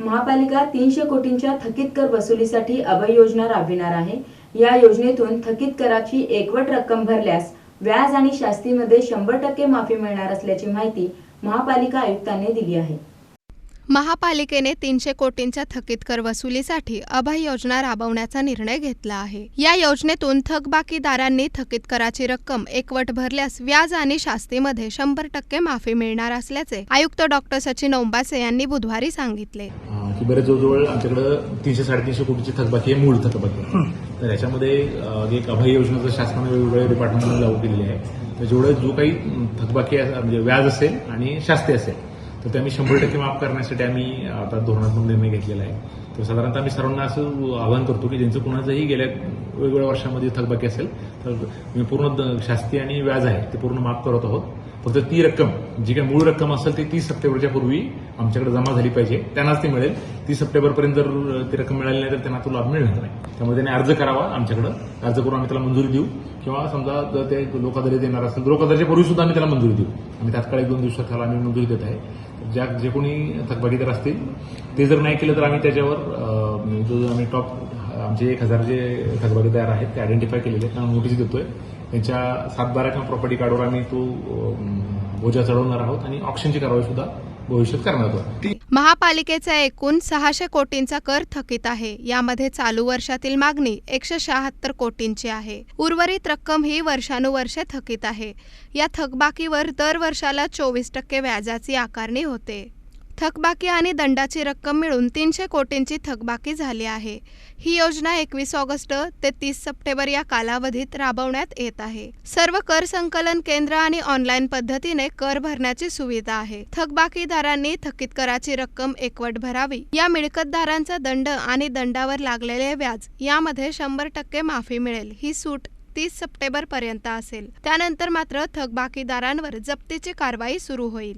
महापालिका तीनशे कोटींच्या थकीत कर वसुलीसाठी अभय योजना राबविणार आहे. या योजनेतून थकीत कराची एकवट रक्कम भरल्यास व्याज आणि शास्तीमध्ये शंभर टक्के माफी मिळणार असल्याची माहिती महापालिका आयुक्तांनी दिली आहे. महापालिकेने तीनशे कोटींच्या थकीत कर वसुलीसाठी अभय योजना राबवण्याचा निर्णय घेतला आहे. या योजनेतून थकबाकीदारांनी थकीत कराची रक्कम एकवट भरल्यास व्याज आणि शास्तीमध्ये शंभर टक्के माफी मिळणार असल्याचे आयुक्त डॉक्टर सचिन ओंबासे यांनी बुधवारी सांगितले. की बरेच जवळजवळ आमच्याकडं तीनशे साडेतीनशे कोटीची थकबाकी आहे मूळ थकबाकी आहे. तर याच्यामध्ये एक अभय योजना जर शासनाने वेगवेगळ्या डिपार्टमेंटमध्ये लागू केलेली आहे. तर जेवढं जो काही थकबाकी म्हणजे व्याज असेल आणि शास्ती असेल तर ते आम्ही शंभर टक्के माफ करण्यासाठी आम्ही आता धोरणात्मक निर्णय घेतलेला आहे. तर साधारणतः आम्ही सर्वांना असं आवाहन करतो की ज्यांचं कुणाचंही गेल्या वेगवेगळ्या वर्षामध्ये थकबाकी असेल तर मी पूर्ण द- शास्ती आणि व्याज आहे ते पूर्ण माफ करत आहोत. फक्त ती रक्कम जी काही मूळ रक्कम असेल ती तीस सप्टेंबरच्या पूर्वी आमच्याकडे जमा झाली पाहिजे. त्यांनाच ती मिळेल. तीस सप्टेंबरपर्यंत जर ती रक्कम मिळाली नाही तर त्यांना तो लाभ मिळणार नाही. त्यामुळे त्यांनी अर्ज करावा आमच्याकडं. अर्ज करून आम्ही त्याला मंजुरी देऊ. किंवा समजा जर ते लोकादरी देणार असेल तर लोकादरीच्या पूर्वी सुद्धा आम्ही त्याला मंजुरी देऊ. आम्ही तात्काळ एक दोन दिवसात त्याला आम्ही मंजुरी देत आहे. ज्या जे कोणी थकबाकीदार असतील ते जर नाही केलं तर आम्ही त्याच्यावर जो आम्ही टॉप आमचे एक हजार जे थकबाकीदार आहेत ते आयडेंटिफाय केलेले आहेत. त्यांना नोटीस देतोय. त्यांच्या सात बारा किंवा प्रॉपर्टी कार्डवर आम्ही तो बोजा चढवणार आहोत आणि ऑप्शनची कारवाई सुद्धा भविष्यात करणार आहोत. महापालिकेचा एकूण सहाशे कोटींचा कर थकीत आहे. यामध्ये चालू वर्षातील मागणी एकशे शहात्तर कोटींची आहे. उर्वरित रक्कम ही वर्षानुवर्षे थकीत आहे. या थकबाकीवर दर वर्षाला चोवीस टक्के व्याजाची आकारणी होते. थकबाकी आणि दंडाची रक्कम मिळून तीनशे कोटींची थकबाकी झाली आहे. ही योजना एकवीस ऑगस्ट ते तीस सप्टेंबर या कालावधीत राबवण्यात येत आहे. सर्व कर संकलन केंद्र आणि ऑनलाईन पद्धतीने कर भरण्याची सुविधा आहे. थकबाकीदारांनी थकीत कराची रक्कम एकवट भरावी. या मिळकतदारांचा दंड आणि दंडावर लागलेले व्याज यामध्ये शंभर टक्के माफी मिळेल. ही सूट तीस सप्टेंबर पर्यंत असेल. त्यानंतर मात्र थकबाकीदारांवर जप्तीची कारवाई सुरू होईल.